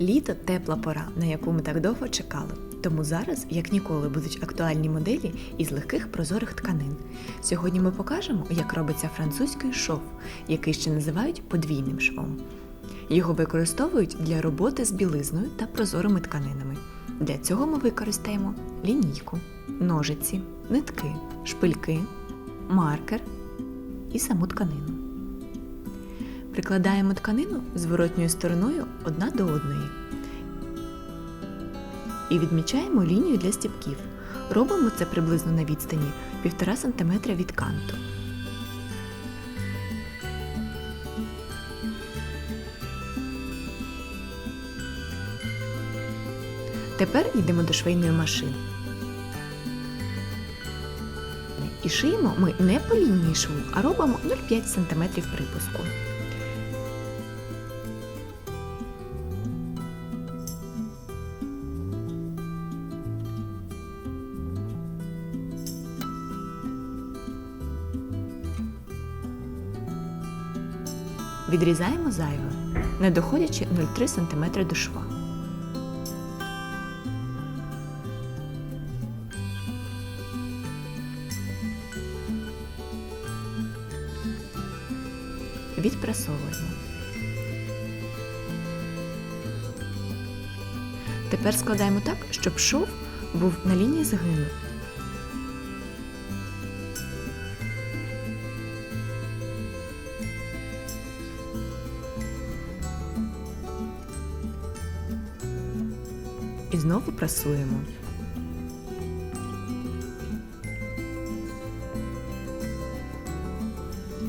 Літо тепла пора, на яку ми так довго чекали. Тому зараз, як ніколи, будуть актуальні моделі із легких прозорих тканин. Сьогодні ми покажемо, як робиться французький шов, який ще називають подвійним швом. Його використовують для роботи з білизною та прозорими тканинами. Для цього ми використаємо лінійку, ножиці, нитки, шпильки, маркер і саму тканину. Прикладаємо тканину зворотньою стороною одна до одної і відмічаємо лінію для стіпків. Робимо це приблизно на відстані 1,5 см від канту. Тепер йдемо до швейної машини. І шиємо ми не по лінії шву, а робимо 0,5 см припуску. Відрізаємо зайве, не доходячи 0,3 см до шва. Відпрасовуємо. Тепер складаємо так, щоб шов був на лінії згину. І знову прасуємо.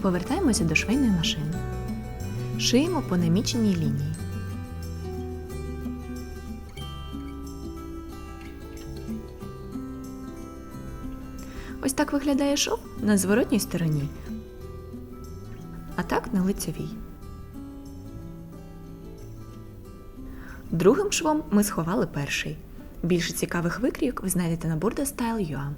Повертаємося до швейної машини. Шиємо по наміченій лінії. Ось так виглядає шов на зворотній стороні, а так на лицевій. Другим швом ми сховали перший. Більше цікавих викрійок ви знайдете на BurdaStyle.ua.